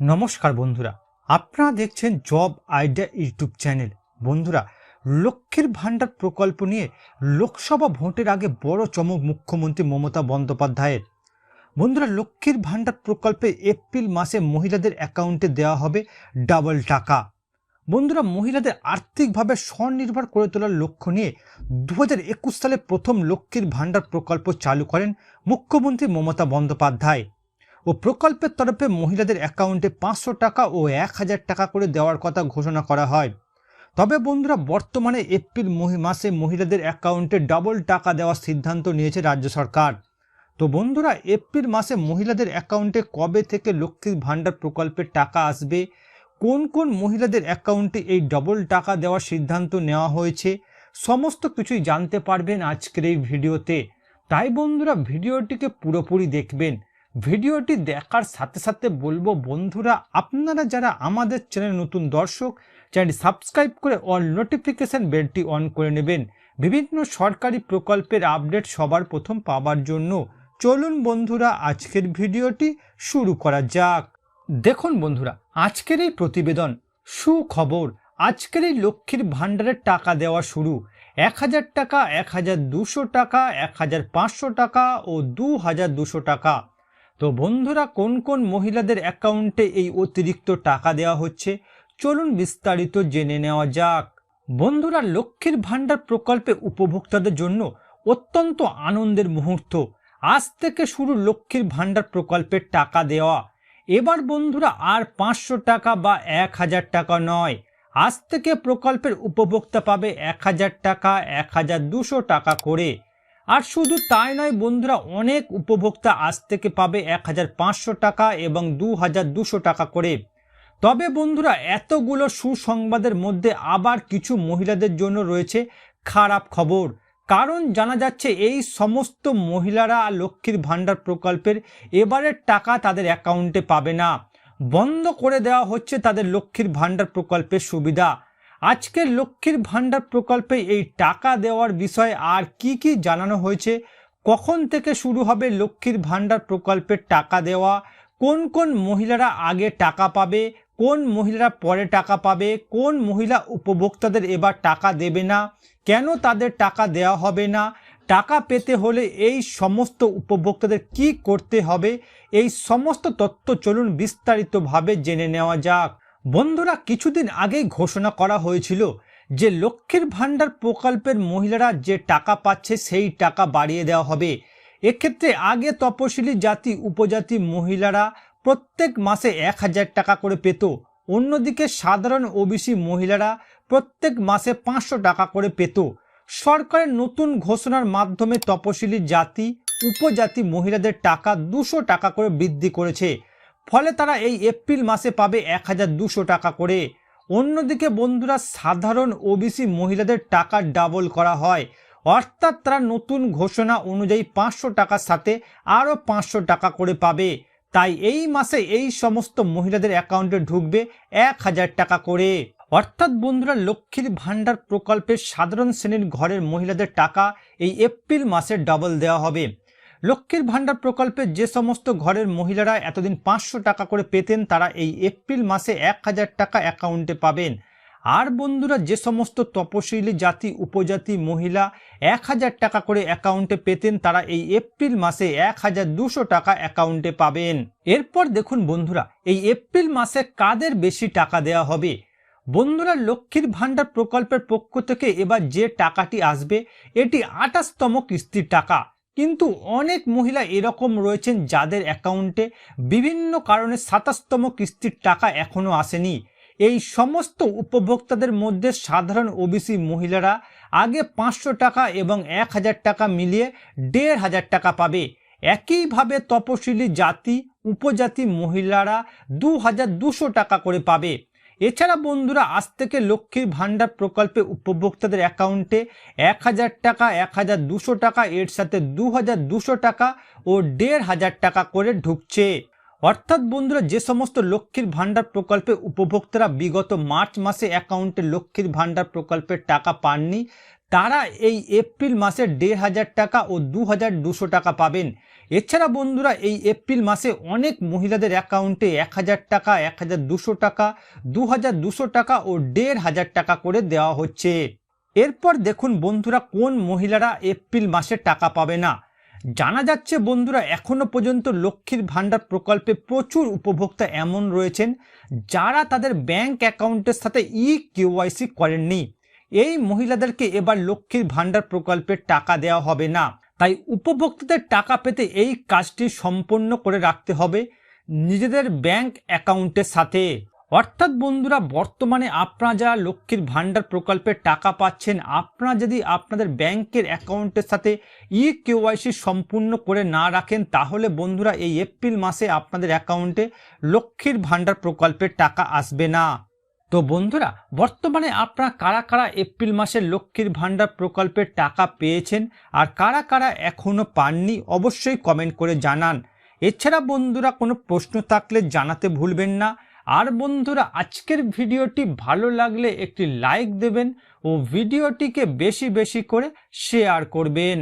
নমস্কার বন্ধুরা। আপনারা দেখছেন জব আইডিয়া ইউটিউব চ্যানেল। বন্ধুরা, লক্ষ্মীর ভাণ্ডার প্রকল্প নিয়ে লোকসভা ভোটের আগে বড় চমক মুখ্যমন্ত্রী মমতা বন্দ্যোপাধ্যায়ের। বন্ধুরা, লক্ষ্মীর ভাণ্ডার প্রকল্পে এপ্রিল মাসে মহিলাদের অ্যাকাউন্টে দেওয়া হবে ডাবল টাকা। বন্ধুরা, মহিলাদের আর্থিকভাবে স্বনির্ভর করে তোলার লক্ষ্য নিয়ে দু হাজার একুশ সালে প্রথম লক্ষ্মীর ভাণ্ডার প্রকল্প চালু করেন মুখ্যমন্ত্রী মমতা বন্দ্যোপাধ্যায়। ও প্রকল্পের তরফে মহিলাদের অ্যাকাউন্টে পাঁচশো টাকা ও এক হাজার টাকা করে দেওয়ার কথা ঘোষণা করা হয়। তবে বন্ধুরা, বর্তমানে এপ্রিল মাসে মহিলাদের অ্যাকাউন্টে ডাবল টাকা দেওয়ার সিদ্ধান্ত নিয়েছে রাজ্য সরকার। তো বন্ধুরা, এপ্রিল মাসে মহিলাদের অ্যাকাউন্টে কবে থেকে লক্ষ্মীর ভাণ্ডার প্রকল্পের টাকা আসবে? কোন কোন মহিলাদের অ্যাকাউন্টে এই ডবল টাকা দেওয়ার সিদ্ধান্ত নেওয়া হয়েছে? সমস্ত কিছুই জানতে পারবেন আজকের এই ভিডিওতে। তাই বন্ধুরা, ভিডিওটিকে পুরোপুরি দেখবেন। ভিডিওটি দেখার সাথে সাথে বলব বন্ধুরা, আপনারা যারা আমাদের চ্যানেল নতুন দর্শক, চ্যানেলটি সাবস্ক্রাইব করে অল নোটিফিকেশান বেলটি অন করে নেবেন। বিভিন্ন সরকারি প্রকল্পের আপডেট সবার প্রথম পাওয়ার জন্য চলুন বন্ধুরা, আজকের ভিডিওটি শুরু করা যাক। দেখুন বন্ধুরা, আজকের এই প্রতিবেদন, সুখবর, আজকের এই লক্ষ্মীর ভাণ্ডারের টাকা দেওয়া শুরু। এক হাজার টাকা, এক হাজার দুশো টাকা, এক হাজার পাঁচশো টাকা ও দু হাজার দুশো টাকা। তো বন্ধুরা, কোন কোন মহিলাদের অ্যাকাউন্টে এই অতিরিক্ত টাকা দেওয়া হচ্ছে? চলুন বিস্তারিত জেনে নেওয়া যাক। বন্ধুরা, লক্ষ্মীর ভাণ্ডার প্রকল্পে উপভোক্তাদের জন্য অত্যন্ত আনন্দের মুহূর্ত। আজ থেকে শুরু লক্ষ্মীর ভাণ্ডার প্রকল্পের টাকা দেওয়া। এবার বন্ধুরা, আর পাঁচশো টাকা বা এক হাজার টাকা নয়। আজ থেকে প্রকল্পের উপভোক্তা পাবে এক হাজার টাকা, এক হাজার দুশো টাকা করে। আর শুধু তাই নয়, বন্ধুরা, অনেক উপভোক্তা আজ থেকে পাবে এক হাজার পাঁচশো টাকা এবং দু টাকা করে। তবে বন্ধুরা, এতগুলো সুসংবাদের মধ্যে আবার কিছু মহিলাদের জন্য রয়েছে খারাপ খবর। কারণ জানা যাচ্ছে, এই সমস্ত মহিলারা লক্ষ্মীর ভাণ্ডার প্রকল্পের এবারের টাকা তাদের অ্যাকাউন্টে পাবে না। বন্ধ করে দেওয়া হচ্ছে তাদের লক্ষ্মীর ভাণ্ডার প্রকল্পের সুবিধা। আজকে লক্ষ্মীর ভাণ্ডার প্রকল্পে এই টাকা দেওয়ার বিষয়ে আর কি কি জানানো হয়েছে? কখন থেকে শুরু হবে লক্ষ্মীর ভাণ্ডার প্রকল্পের টাকা দেওয়া? কোন কোন মহিলারা আগে টাকা পাবে? কোন মহিলারা পরে টাকা পাবে? কোন মহিলা উপভোক্তাদের এবার টাকা দেবে না? কেন তাদের টাকা দেওয়া হবে না? টাকা পেতে হলে এই সমস্ত উপভোক্তাদের কি করতে হবে? এই সমস্ত তথ্য চলুন বিস্তারিতভাবে জেনে নেওয়া যাক। বন্ধুরা কিছুদিন আগেই ঘোষণা করা হয়েছিল যে লক্ষ্মীর ভাণ্ডার প্রকল্পের মহিলারা যে টাকা পাচ্ছে সেই টাকা বাড়িয়ে দেওয়া হবে। এক্ষেত্রে আগে তপশিলি জাতি, উপজাতি মহিলারা প্রত্যেক মাসে এক হাজার টাকা করে পেত। অন্যদিকে সাধারণ ওবিসি মহিলারা প্রত্যেক মাসে পাঁচশো টাকা করে পেত। সরকারের নতুন ঘোষণার মাধ্যমে তপশিলি জাতি, উপজাতি মহিলাদের টাকা দুশো টাকা করে বৃদ্ধি করেছে। ফলে তারা এই এপ্রিল মাসে পাবে এক হাজার দুশো টাকা করে। অন্যদিকে বন্ধুরা, সাধারণ ওবিসি মহিলাদের টাকা ডাবল করা হয়। অর্থাৎ তারা নতুন ঘোষণা অনুযায়ী পাঁচশো টাকার সাথে আরও পাঁচশো টাকা করে পাবে। তাই এই মাসে এই সমস্ত মহিলাদের অ্যাকাউন্টে ঢুকবে এক হাজার টাকা করে। অর্থাৎ বন্ধুরা, লক্ষ্মীর ভাণ্ডার প্রকল্পের সাধারণ শ্রেণির ঘরের মহিলাদের টাকা এই এপ্রিল মাসে ডাবল দেওয়া হবে। লক্ষ্মীর ভাণ্ডার প্রকল্পে যে সমস্ত ঘরের মহিলারা এতদিন পাঁচশো টাকা করে পেতেন, তারা এই এপ্রিল মাসে এক হাজার টাকা অ্যাকাউন্টে পাবেন। আর বন্ধুরা, যে সমস্ত তপশিলি জাতি, উপজাতি মহিলা এক হাজার টাকা করে অ্যাকাউন্টে পেতেন, তারা এই এপ্রিল মাসে এক হাজার দুশো টাকা অ্যাকাউন্টে পাবেন। এরপর দেখুন বন্ধুরা, এই এপ্রিল মাসে কাদের বেশি টাকা দেওয়া হবে? বন্ধুরা, লক্ষ্মীর ভাণ্ডার প্রকল্পের পক্ষ থেকে এবার যে টাকাটি আসবে, এটি আঠাশতম কিস্তির টাকা। কিন্তু অনেক মহিলা এরকম রয়েছেন যাদের অ্যাকাউন্টে বিভিন্ন কারণে সাতাশতম কিস্তির টাকা এখনও আসেনি। এই সমস্ত উপভোক্তাদের মধ্যে সাধারণ ওবিসি মহিলারা আগে পাঁচশো টাকা এবং এক হাজার টাকা মিলিয়ে দেড় হাজার টাকা পাবে। একইভাবে তপশিলি জাতি, উপজাতি মহিলারা দু হাজার দুশো টাকা করে পাবে। এছাড়া বন্ধুরা, আজ থেকে লক্ষ্মীর ভাণ্ডার প্রকল্পে উপভোক্তাদের অ্যাকাউন্টে এক হাজার টাকা, এক হাজার দুশো টাকা, এর সাথে দু হাজার দুশো টাকা ও দেড় হাজার টাকা করে ঢুকছে। অর্থাৎ বন্ধুরা, যে সমস্ত লক্ষ্মীর ভাণ্ডার প্রকল্পে উপভোক্তারা বিগত মার্চ মাসে অ্যাকাউন্টে লক্ষ্মীর ভাণ্ডার প্রকল্পের টাকা পাননি তারা এই এপ্রিল মাসে দেড় হাজার টাকা ও দু হাজার দুশো টাকা পাবেন। এছাড়া বন্ধুরা, এই এপ্রিল মাসে অনেক মহিলাদের অ্যাকাউন্টে এক হাজার টাকা, এক হাজার দুশো টাকা, দু হাজার দুশো টাকা ও দেড় হাজার টাকা করে দেওয়া হচ্ছে। এরপর দেখুন বন্ধুরা, কোন মহিলারা এপ্রিল মাসে টাকা পাবে না। জানা যাচ্ছে বন্ধুরা, এখনও পর্যন্ত লক্ষ্মীর ভাণ্ডার প্রকল্পে প্রচুর উপভোক্তা এমন রয়েছেন যারা তাদের ব্যাংক অ্যাকাউন্টের সাথে ই কেওয়াইসি করেননি। এই মহিলাদেরকে এবার লক্ষ্মীর ভাণ্ডার প্রকল্পের টাকা দেওয়া হবে না। তাই উপভোক্তাদের টাকা পেতে এই কাজটি সম্পন্ন করে রাখতে হবে নিজেদের ব্যাংক অ্যাকাউন্টের সাথে। অর্থাৎ বন্ধুরা, বর্তমানে আপনারা যারা লক্ষ্মীর ভাণ্ডার প্রকল্পের টাকা পাচ্ছেন, আপনারা যদি আপনাদের ব্যাংকের অ্যাকাউন্টের সাথে ই কেওয়াইসি সম্পূর্ণ করে না রাখেন, তাহলে বন্ধুরা এই এপ্রিল মাসে আপনাদের অ্যাকাউন্টে লক্ষ্মীর ভাণ্ডার প্রকল্পের টাকা আসবে না। তো বন্ধুরা, বর্তমানে আপনারা কারা কারা এপ্রিল মাসে লক্ষ্মীর ভাণ্ডার প্রকল্পের টাকা পেয়েছেন আর কারা কারা এখনও পাননি অবশ্যই কমেন্ট করে জানান। এছাড়া বন্ধুরা, কোনো প্রশ্ন থাকলে জানাতে ভুলবেন না। আর বন্ধুরা, আজকের ভিডিওটি ভালো লাগলে একটি লাইক দেবেন ও ভিডিওটিকে বেশি বেশি করে শেয়ার করবেন।